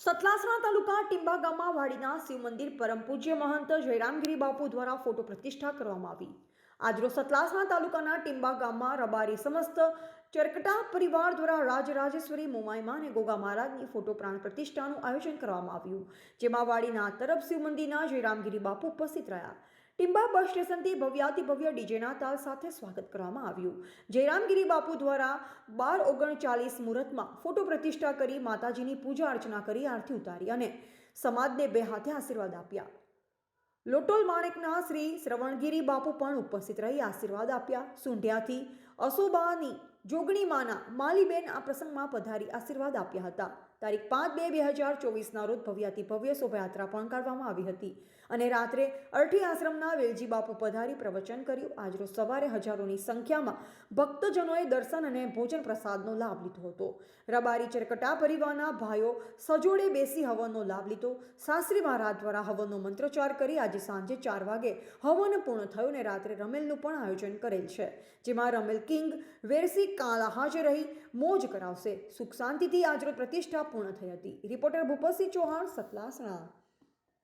સતલાસણા તાલુકા ટીંબા ગામમાં વાડીના શિવ મંદિર પરમ પૂજ્ય મહંત જયરામગીરી બાપુ દ્વારા ફોટો પ્રતિષ્ઠા કરવામાં આવી. આજરોજ સતલાસણા તાલુકાના ટીંબા ગામમાં રબારી સમસ્ત ચરકટા પરિવાર દ્વારા રાજરાજેશ્વરી મોમાઈમાં અને ગોગા મહારાજની ફોટો પ્રાણ પ્રતિષ્ઠાનું આયોજન કરવામાં આવ્યું, જેમાં વાડીના તરફ શિવ મંદિરના જયરામગીરી બાપુ ઉપસ્થિત રહ્યા. ટિંબા બસ સ્ટેશનથી ભવ્યાતિ ભવ્ય ડીજેના તાલ સાથે સ્વાગત કરવામાં આવ્યું. જયરામગીરી બાપુ દ્વારા બાર ઓગણચાલીસ મુહૂર્તમાં ફોટો પ્રતિષ્ઠા કરી માતાજીની પૂજા અર્ચના કરી, આરતી ઉતારી અને સમાજને બે હાથે આશીર્વાદ આપ્યા. લોટોલ માણેકના શ્રી શ્રવણગીરી બાપુ પણ ઉપસ્થિત રહી આશીર્વાદ આપ્યા. સુંઢિયાથી અસોબાની જોગણીમાના માલીબેન આ પ્રસંગમાં પધારી આશીર્વાદ આપ્યા હતા. તારીખ પાંચ બે બે હજાર ચોવીસના રોજ ભવ્યાતિ ભવ્ય શોભાયાત્રા પણ કાઢવામાં આવી હતી અને રાત્રે અરઠી આશ્રમના વેલજી બાપુ પધારી પ્રવચન કર્યું. આજરોજ સવારે હજારોની સંખ્યામાં ભક્તજનોએ દર્શન અને ભોજન પ્રસાદનો લાભ લીધો હતો. રબારી ચરકટા પરિવારના ભાઈઓ સજોડે બેસી હવનનો લાભ લીધો. શાસ્ત્રી મહારાજ દ્વારા હવનનો મંત્રોચ્ચાર કરી આજે સાંજે ચાર વાગે હવન પૂર્ણ થયું અને રાત્રે રમેલનું પણ આયોજન કરેલ છે. જેમાં રમેલ કિંગ, વેરસી કાળા હાજર રહી મોજ કરાવશે. સુખ શાંતિથી આજરોજ પ્રતિષ્ઠા પૂર્ણ થઈ હતી. રિપોર્ટર ભૂપતસિંહ ચૌહાણ, સતલાસણા.